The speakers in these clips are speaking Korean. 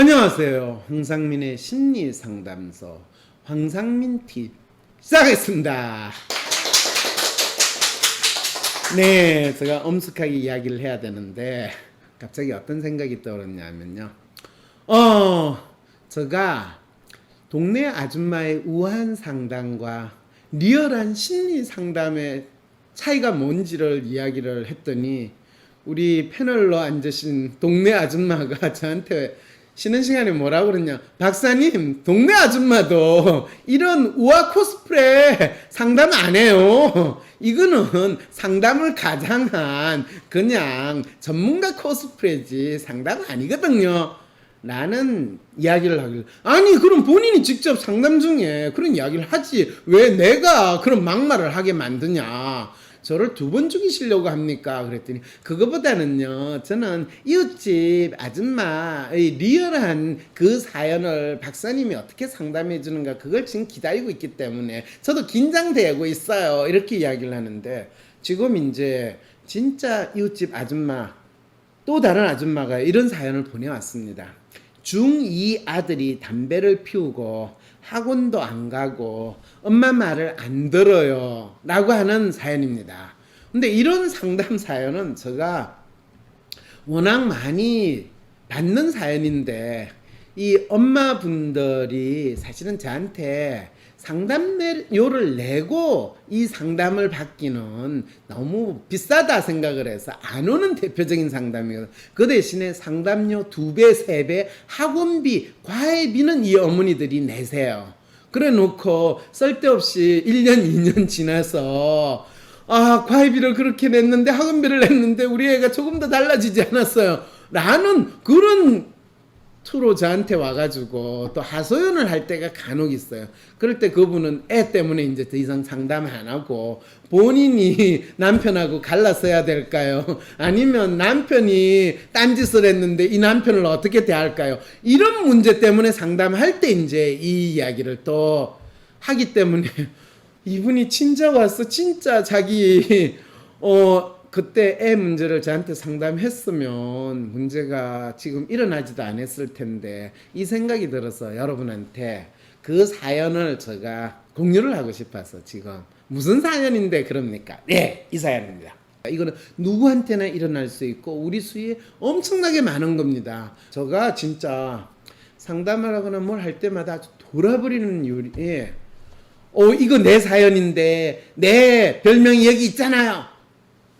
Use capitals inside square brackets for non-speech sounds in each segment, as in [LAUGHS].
안녕하세요. 황상민의 심리 상담소 황상민 팁 시작하겠습니다. 네, 제가 엄숙하게 이야기를 해야 되는데 갑자기 어떤 생각이 떠오르냐면요. 어, 제가 동네 아줌마의 우한 상담과 리얼한 심리 상담의 차이가 뭔지를 이야기를 했더니 우리 패널로 앉으신 동네 아줌마가 저한테 쉬는 시간에 뭐라 그러냐? 박사님 동네 아줌마도 이런 우아 코스프레 상담 안 해요. 이거는 상담을 가장한 그냥 전문가 코스프레지 상담 아니거든요. 라는 이야기를 하길. 아니 그럼 본인이 직접 상담 중에 그런 이야기를 하지. 왜 내가 그런 막말을 하게 만드냐 저를 두 번 죽이시려고 합니까? 그랬더니 그거보다는요 저는 이웃집 아줌마의 리얼한 그 사연을 박사님이 어떻게 상담해 주는가 그걸 지금 기다리고 있기 때문에 저도 긴장되고 있어요 이렇게 이야기를 하는데 지금 이제 진짜 이웃집 아줌마 또 다른 아줌마가 이런 사연을 보내왔습니다. 중2 아들이 담배를 피우고 학원도 안 가고 엄마 말을 안 들어요. 라고 하는 사연입니다. 근데 이런 상담 사연은 제가 워낙 많이 받는 사연인데 이 엄마분들이 사실은 저한테 상담료를 내고 이 상담을 받기는 너무 비싸다 생각을 해서 안 오는 대표적인 상담이거든요. 그 대신에 상담료 두 배, 세 배, 학원비, 과외비는 이 어머니들이 내세요. 그래 놓고 쓸데없이 1년, 2년 지나서 아, 과외비를 그렇게 냈는데 학원비를 냈는데 우리 애가 조금 더 달라지지 않았어요. 라는 그런 투로 저한테 와가지고 또 하소연을 할 때가 간혹 있어요. 그럴 때 그분은 애 때문에 이제 더 이상 상담 안 하고 본인이 [LAUGHS] 남편하고 갈랐어야 될까요? [LAUGHS] 아니면 남편이 딴짓을 했는데 이 남편을 어떻게 대할까요? 이런 문제 때문에 상담할 때 이제 이 이야기를 또 하기 때문에 [LAUGHS] 이분이 친정 와서 진짜 자기 어 그때 애 문제를 저한테 상담했으면 문제가 지금 일어나지도 않았을 텐데 이 생각이 들어서 여러분한테 그 사연을 제가 공유를 하고 싶어서 지금 무슨 사연인데 그럽니까? 네, 이 사연입니다. 이거는 누구한테나 일어날 수 있고 우리 수에 엄청나게 많은 겁니다. 제가 진짜 상담을 하거나 뭘 할 때마다 아주 돌아버리는 요리. 예. 어, 이거 내 사연인데 내 별명이 여기 있잖아요.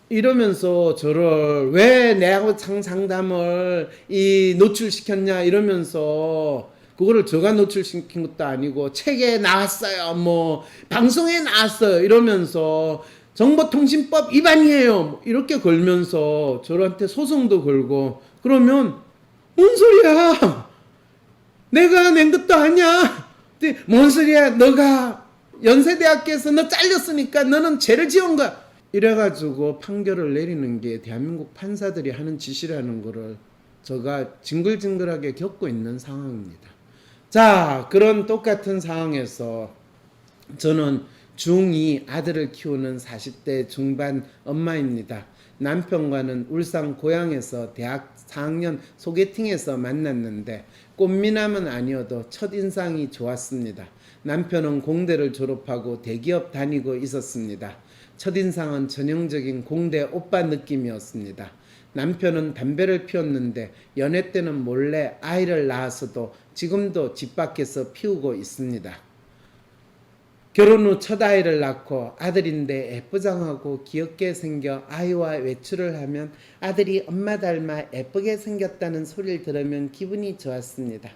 이러면서 저를 왜 내하고 상 상담을 이 노출시켰냐 이러면서 그거를 제가 노출시킨 것도 아니고 책에 나왔어요. 뭐 방송에 나왔어요. 이러면서 정보통신법 위반이에요. 뭐 이렇게 걸면서 저한테 소송도 걸고 그러면 뭔 소리야? 내가 낸 것도 아니야. 뭔 소리야? 너가 연세대학교에서 너 잘렸으니까 너는 죄를 지은 거야 이래가지고 판결을 내리는 게 대한민국 판사들이 하는 짓이라는 거를 제가 징글징글하게 겪고 있는 상황입니다. 자, 그런 똑같은 상황에서 저는 중2 아들을 키우는 40대 중반 엄마입니다. 남편과는 울산 고향에서 대학 4학년 소개팅에서 만났는데 꽃미남은 아니어도 첫인상이 좋았습니다. 남편은 공대를 졸업하고 대기업 다니고 있었습니다. 첫인상은 전형적인 공대 오빠 느낌이었습니다. 남편은 담배를 피웠는데 연애 때는 몰래 아이를 낳아서도 지금도 집 밖에서 피우고 있습니다. 결혼 후 첫 아이를 낳고 아들인데 예쁘장하고 귀엽게 생겨 아이와 외출을 하면 아들이 엄마 닮아 예쁘게 생겼다는 소리를 들으면 기분이 좋았습니다.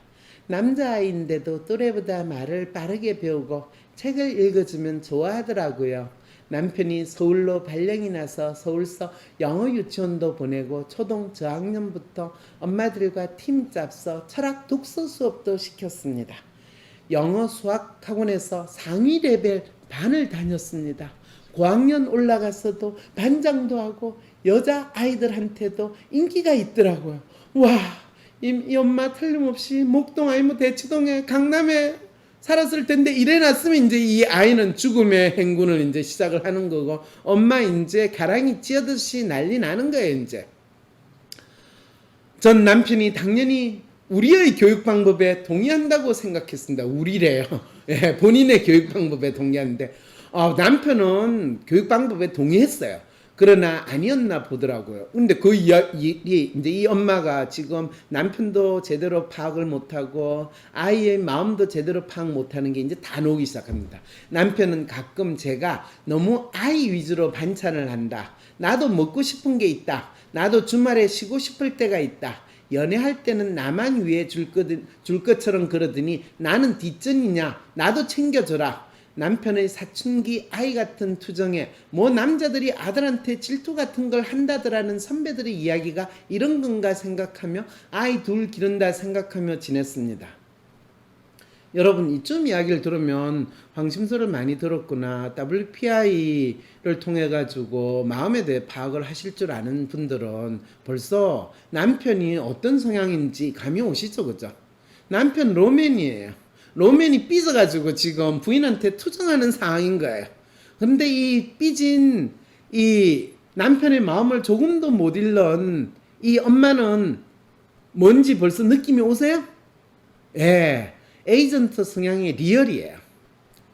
남자아이인데도 또래보다 말을 빠르게 배우고 책을 읽어주면 좋아하더라고요. 남편이 서울로 발령이 나서 서울서 영어 유치원도 보내고 초등 저학년부터 엄마들과 팀 짭서 철학 독서 수업도 시켰습니다. 영어 수학 학원에서 상위 레벨 반을 다녔습니다. 고학년 올라가서도 반장도 하고 여자 아이들한테도 인기가 있더라고요. 와, 이, 이 엄마 틀림없이 목동 아니면 대치동에 강남에 살았을 텐데 이래놨으면 이제 이 아이는 죽음의 행군을 이제 시작을 하는 거고 엄마 이제 가랑이 찧어듯이 난리 나는 거예요 이제 전 남편이 당연히 우리의 교육 방법에 동의한다고 생각했습니다. 우리래요. [LAUGHS] 예, 본인의 교육 방법에 동의하는데 어, 남편은 교육 방법에 동의했어요. 그러나 아니었나 보더라고요. 근데 그 이야- 이, 이, 이제 이 엄마가 지금 남편도 제대로 파악을 못하고 아이의 마음도 제대로 파악 못하는 게 이제 다 나오기 시작합니다. 남편은 가끔 제가 너무 아이 위주로 반찬을 한다. 나도 먹고 싶은 게 있다. 나도 주말에 쉬고 싶을 때가 있다. 연애할 때는 나만 위해 줄, 것, 줄 것처럼 그러더니 나는 뒷전이냐? 나도 챙겨줘라. 남편의 사춘기 아이 같은 투정에 뭐 남자들이 아들한테 질투 같은 걸 한다더라는 선배들의 이야기가 이런 건가 생각하며 아이 둘 기른다 생각하며 지냈습니다. 여러분 이쯤 이야기를 들으면 황심소를 많이 들었구나. WPI를 통해 가지고 마음에 대해 파악을 하실 줄 아는 분들은 벌써 남편이 어떤 성향인지 감이 오시죠 그죠? 남편 로맨이에요 로맨이 삐져가지고 지금 부인한테 투정하는 상황인 거예요 근데 이 삐진 이 남편의 마음을 조금도 못 잃는 이 엄마는 뭔지 벌써 느낌이 오세요? 예, 에이전트 성향이 리얼이에요.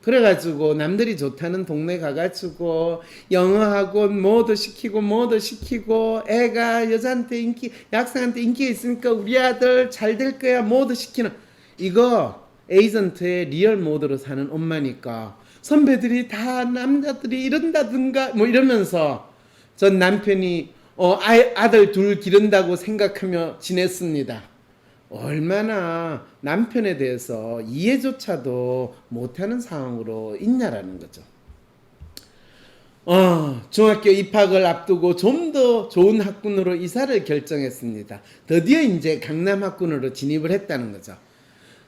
그래가지고 남들이 좋다는 동네 가가지고 영어 학원 뭐도 시키고 뭐도 시키고 애가 여자한테 인기 약상한테 인기가 있으니까 우리 아들 잘 될 거야 뭐도 시키는 이거 에이전트의 리얼 모드로 사는 엄마니까 선배들이 다 남자들이 이런다든가 뭐 이러면서 전 남편이 어, 아, 아들 둘 기른다고 생각하며 지냈습니다. 얼마나 남편에 대해서 이해조차도 못하는 상황으로 있냐라는 거죠. 어, 중학교 입학을 앞두고 좀 더 좋은 학군으로 이사를 결정했습니다. 드디어 이제 강남 학군으로 진입을 했다는 거죠.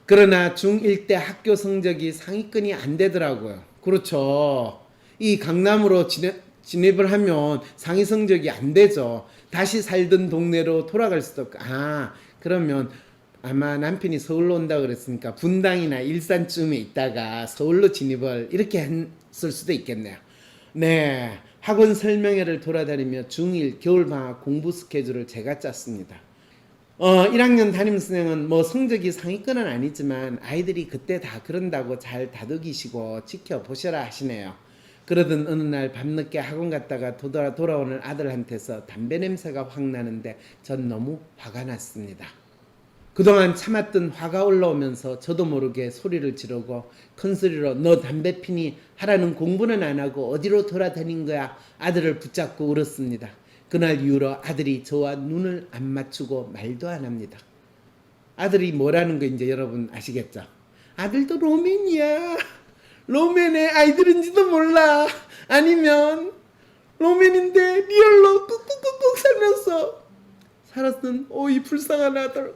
그러나 중1 때 학교 성적이 상위권이 안 되더라고요. 그렇죠. 이 강남으로 진입, 진입 을 하면 상위 성적이 안 되죠. 다시 살던 동네로 돌아갈 수도 없고. 아, 그러면 아마 남편이 서울로 온다 그랬으니까 분당이나 일산쯤에 있다가 서울로 진입을 이렇게 했을 수도 있겠네요. 네. 학원 설명회를 돌아다니며 중1 겨울방학 공부 스케줄을 제가 짰습니다. 어, 1학년 담임 선생은 뭐 성적이 상위권은 아니지만 아이들이 그때 다 그런다고 잘 다독이시고 지켜보셔라 하시네요. 그러던 어느 날 밤늦게 학원 갔다가 돌아, 돌아오는 아들한테서 담배 냄새가 확 나는데 전 너무 화가 났습니다. 그동안 참았던 화가 올라오면서 저도 모르게 소리를 지르고 큰 소리로 너 담배 피니 하라는 공부는 안 하고 어디로 돌아다닌 거야 아들을 붙잡고 울었습니다. 그날 이후로 아들이 저와 눈을 안 맞추고 말도 안 합니다. 아들이 뭐라는 거 이제 여러분 아시겠죠? 아들도 로맨이야. 로맨의 아이들인지도 몰라. 아니면 로맨인데 리얼로 꾹꾹꾹꾹 살면서 살았던 오이 불쌍한 아들.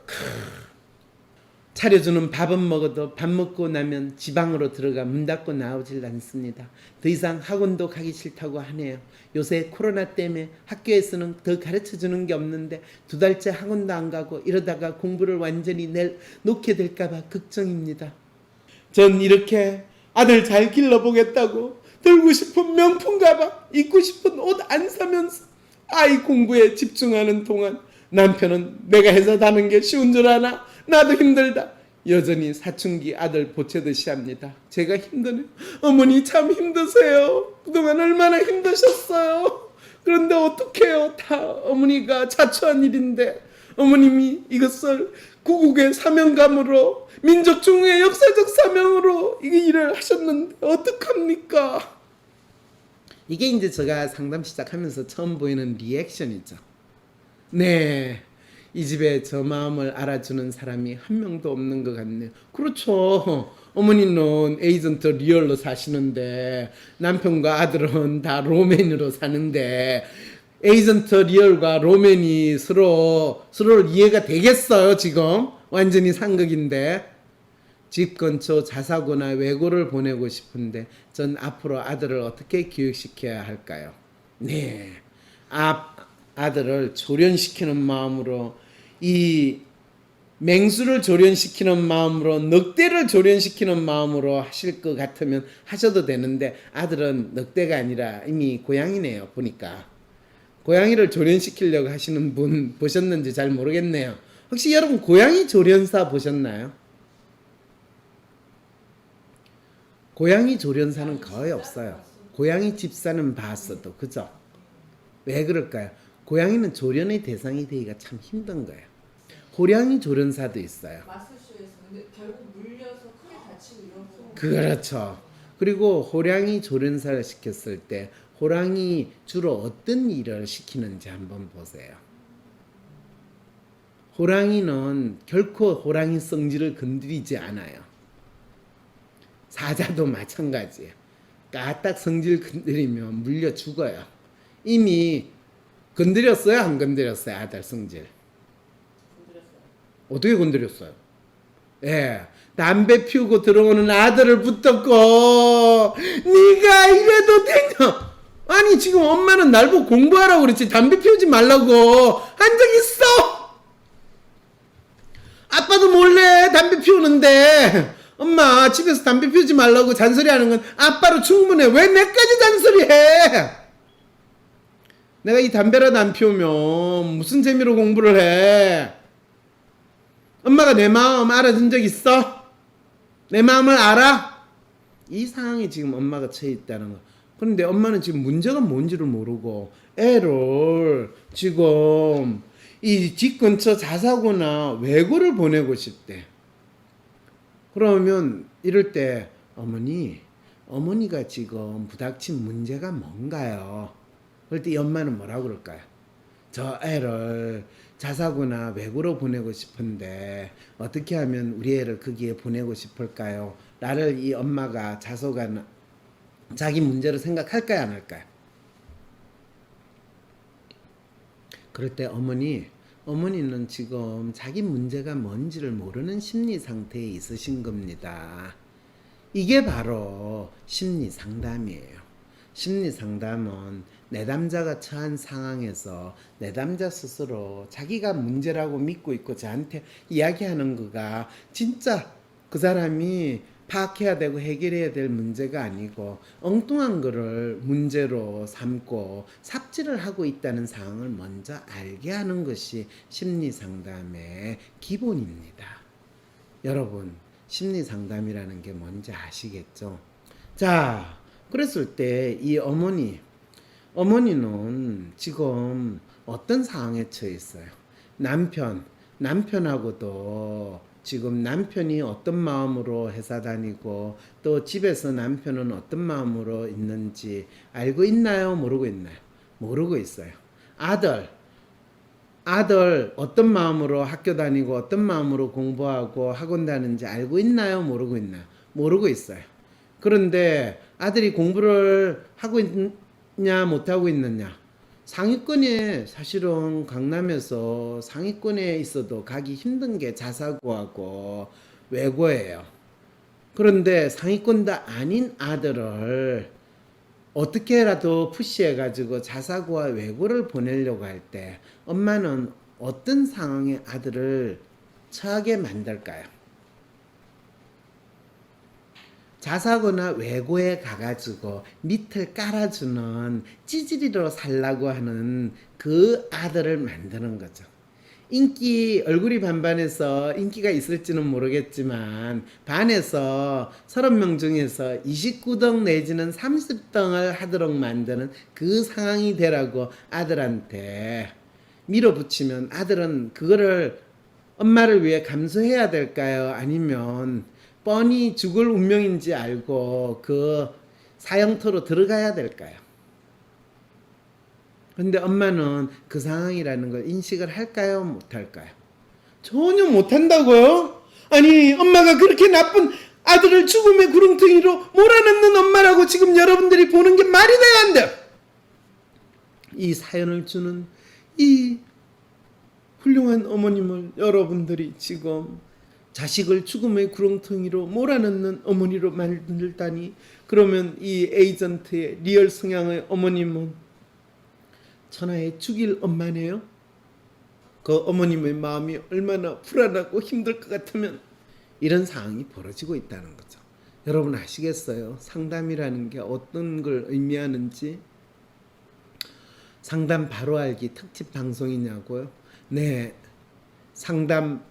크. 차려주는 밥은 먹어도 밥 먹고 나면 지방으로 들어가 문 닫고 나오질 않습니다. 더 이상 학원도 가기 싫다고 하네요. 요새 코로나 때문에 학교에서는 더 가르쳐 주는 게 없는데 두 달째 학원도 안 가고 이러다가 공부를 완전히 내, 놓게 될까봐 걱정입니다. 전 이렇게 아들 잘 길러보겠다고 들고 싶은 명품 가방, 입고 싶은 옷 안 사면서 아이 공부에 집중하는 동안 남편은 내가 해서 다는 게 쉬운 줄 아나? 나도 힘들다. 여전히 사춘기 아들 보채듯이 합니다. 제가 힘드네요. 어머니 참 힘드세요. 그동안 얼마나 힘드셨어요. 그런데 어떡해요. 다 어머니가 자초한 일인데 어머님이 이것을 구국의 사명감으로 민족 중의 역사적 사명으로 이 일을 하셨는데 어떡합니까? 이게 이제 제가 상담 시작하면서 처음 보이는 리액션이죠. 네. 이 집에 저 마음을 알아주는 사람이 한 명도 없는 것 같네요. 그렇죠. 어머니는 에이전트 리얼로 사시는데 남편과 아들은 다 로맨으로 사는데 에이전트 리얼과 로맨이 서로 서로를 이해가 되겠어요 지금 완전히 상극인데 집 근처 자사고나 외고를 보내고 싶은데 전 앞으로 아들을 어떻게 교육시켜야 할까요? 네, 아, 아들을 조련시키는 마음으로 이 맹수를 조련시키는 마음으로 늑대를 조련시키는 마음으로 하실 것 같으면 하셔도 되는데 아들은 늑대가 아니라 이미 고양이네요 보니까 고양이를 조련시키려고 하시는 분 보셨는지 잘 모르겠네요 혹시 여러분 고양이 조련사 보셨나요? 고양이 조련사는 거의 없어요. 고양이 집사는 봤어도 그죠? 왜 그럴까요? 고양이는 조련의 대상이 되기가 참 힘든 거예요. 호랑이 조련사도 있어요. 마술쇼에서 근데 결국 물려서 크게 다치고 이런 거. 그렇죠. 그리고 호랑이 조련사를 시켰을 때 호랑이 주로 어떤 일을 시키는지 한번 보세요. 호랑이는 결코 호랑이 성질을 건드리지 않아요. 사자도 마찬가지예요. 까딱 성질 건드리면 물려 죽어요. 이미 건드렸어요, 안 건드렸어요, 아들 성질. 어떻게 건드렸어요? 예. 담배 피우고 들어오는 아들을 붙잡고 네가 이래도 되냐? 아니 지금 엄마는 날 보고 공부하라고 그랬지 담배 피우지 말라고 한 적 있어? 아빠도 몰래 담배 피우는데 엄마 집에서 담배 피우지 말라고 잔소리하는 건 아빠로 충분해 왜 내까지 잔소리해? 내가 이 담배라도 안 피우면 무슨 재미로 공부를 해? 엄마가 내 마음 알아준 적 있어? 내 마음을 알아? 이 상황에 지금 엄마가 처해 있다는 거. 그런데 엄마는 지금 문제가 뭔지를 모르고 애를 지금 이 집 근처 자사고나 외고를 보내고 싶대. 그러면 이럴 때 어머니, 어머니가 지금 부닥친 문제가 뭔가요? 그럴 때이 엄마는 뭐라고 그럴까요? 저 애를 자사고나 외고로 보내고 싶은데 어떻게 하면 우리 애를 거기에 보내고 싶을까요? 나를 이 엄마가 자소가 자기 문제로 생각할까요 안 할까요? 그럴 때 어머니 어머니는 지금 자기 문제가 뭔지를 모르는 심리 상태에 있으신 겁니다. 이게 바로 심리 상담이에요. 심리 상담은 내담자가 처한 상황에서 내담자 스스로 자기가 문제라고 믿고 있고 저한테 이야기하는 거가 진짜 그 사람이 파악해야 되고 해결해야 될 문제가 아니고 엉뚱한 거를 문제로 삼고 삽질을 하고 있다는 상황을 먼저 알게 하는 것이 심리 상담의 기본입니다. 여러분, 심리 상담이라는 게 뭔지 아시겠죠? 자, 그랬을 때 이 어머니, 어머니는 지금 어떤 상황에 처해 있어요? 남편, 남편하고도 지금 남편이 어떤 마음으로 회사 다니고 또 집에서 남편은 어떤 마음으로 있는지 알고 있나요? 모르고 있나요? 모르고 있어요. 아들, 아들 어떤 마음으로 학교 다니고 어떤 마음으로 공부하고 학원 다니는지 알고 있나요? 모르고 있나요? 모르고 있어요. 그런데 아들이 공부를 하고 있냐 못하고 있느냐 상위권에 사실은 강남에서 상위권에 있어도 가기 힘든 게 자사고하고 외고예요. 그런데 상위권도 아닌 아들을 어떻게라도 푸시해가지고 자사고와 외고를 보내려고 할 때 엄마는 어떤 상황에 아들을 처하게 만들까요? 자사고나 외고에 가가지고 밑을 깔아주는 찌질이로 살라고 하는 그 아들을 만드는 거죠. 인기 얼굴이 반반해서 인기가 있을지는 모르겠지만 반에서 30명 중에서 29등 내지는 30등을 하도록 만드는 그 상황이 되라고 아들한테 밀어붙이면 아들은 그거를 엄마를 위해 감수해야 될까요? 아니면 뻔히 죽을 운명인지 알고 그 사형터로 들어가야 될까요? 근데 엄마는 그 상황이라는 걸 인식을 할까요? 못할까요? 전혀 못한다고요? 아니, 엄마가 그렇게 나쁜 아들을 죽음의 구렁텅이로 몰아넣는 엄마라고 지금 여러분들이 보는 게 말이 돼야 안 돼! 이 사연을 주는 이 훌륭한 어머님을 여러분들이 지금 자식을 죽음의 구렁텅이로 몰아넣는 어머니로 만들다니 그러면 이 에이전트의 리얼 성향의 어머님은 천하의 죽일 엄마네요. 그 어머님의 마음이 얼마나 불안하고 힘들 것 같으면 이런 상황이 벌어지고 있다는 거죠. 여러분 아시겠어요? 상담이라는 게 어떤 걸 의미하는지 상담 바로 알기 특집 방송이냐고요? 네. 상담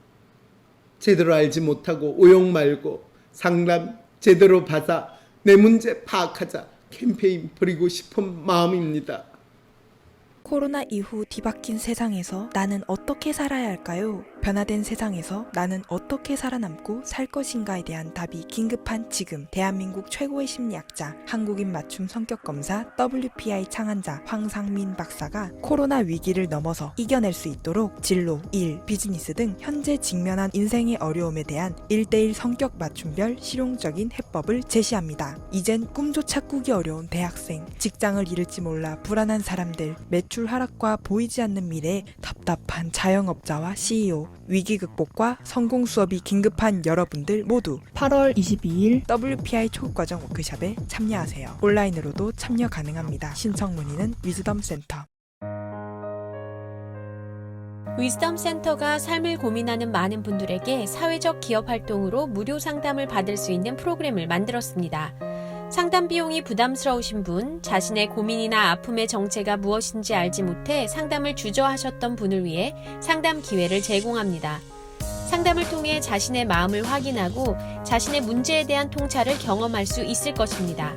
제대로 알지 못하고 오용 말고 상담 제대로 받아 내 문제 파악하자 캠페인 벌이고 싶은 마음입니다. 코로나 이후 뒤바뀐 세상에서 나는 어떻게 살아야 할까요? 변화된 세상에서 나는 어떻게 살아남고 살 것인가에 대한 답이 긴급한 지금 대한민국 최고의 심리학자 한국인 맞춤 성격 검사 WPI 창안자 황상민 박사가 코로나 위기를 넘어서 이겨낼 수 있도록 진로, 일, 비즈니스 등 현재 직면한 인생의 어려움에 대한 1대1 성격 맞춤별 실용적인 해법을 제시합니다. 이젠 꿈조차 꾸기 어려운 대학생, 직장을 잃을지 몰라 불안한 사람들, 매출 하락과 보이지 않는 미래, 답답한 자영업자와 CEO, 위기 극복과 성공 수업이 긴급한 여러분들 모두 8월 22일 WPI 초급과정 워크숍에 참여하세요. 온라인으로도 참여 가능합니다. 신청 문의는 위즈덤 센터. 위즈덤 센터가 삶을 고민하는 많은 분들에게 사회적 기업 활동으로 무료 상담을 받을 수 있는 프로그램을 만들었습니다. 상담 비용이 부담스러우신 분, 자신의 고민이나 아픔의 정체가 무엇인지 알지 못해 상담을 주저하셨던 분을 위해 상담 기회를 제공합니다. 상담을 통해 자신의 마음을 확인하고 자신의 문제에 대한 통찰을 경험할 수 있을 것입니다.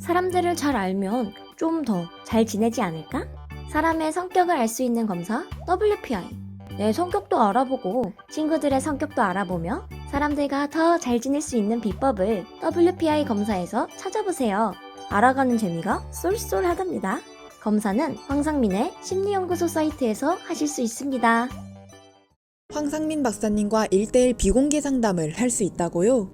사람들을 잘 알면 좀 더 잘 지내지 않을까? 사람의 성격을 알 수 있는 검사 WPI. 내 성격도 알아보고 친구들의 성격도 알아보며 사람들과 더 잘 지낼 수 있는 비법을 WPI 검사에서 찾아보세요. 알아가는 재미가 쏠쏠하답니다. 검사는 황상민의 심리연구소 사이트에서 하실 수 있습니다. 황상민 박사님과 1대1 비공개 상담을 할 수 있다고요?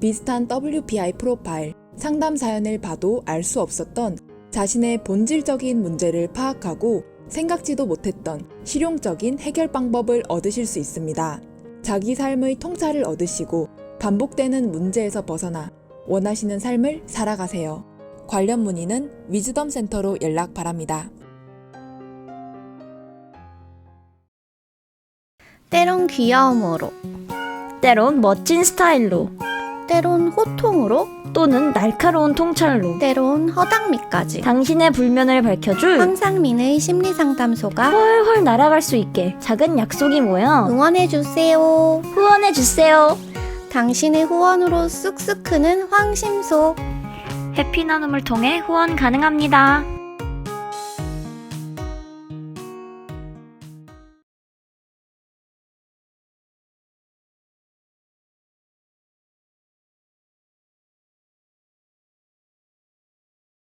비슷한 WPI 프로파일, 상담 사연을 봐도 알 수 없었던 자신의 본질적인 문제를 파악하고 생각지도 못했던 실용적인 해결 방법을 얻으실 수 있습니다. 자기 삶의 통찰을 얻으시고 반복되는 문제에서 벗어나 원하시는 삶을 살아가세요. 관련 문의는 위즈덤 센터로 연락 바랍니다. 때론 귀여움으로, 때론 멋진 스타일로, 때론 호통으로, 또는 날카로운 통찰로, 때론 허당미까지 당신의 불면을 밝혀줄 황상민의 심리상담소가 훨훨 날아갈 수 있게 작은 약속이 모여 응원해주세요. 후원해주세요. 당신의 후원으로 쑥쑥 크는 황심소. 해피 나눔을 통해 후원 가능합니다.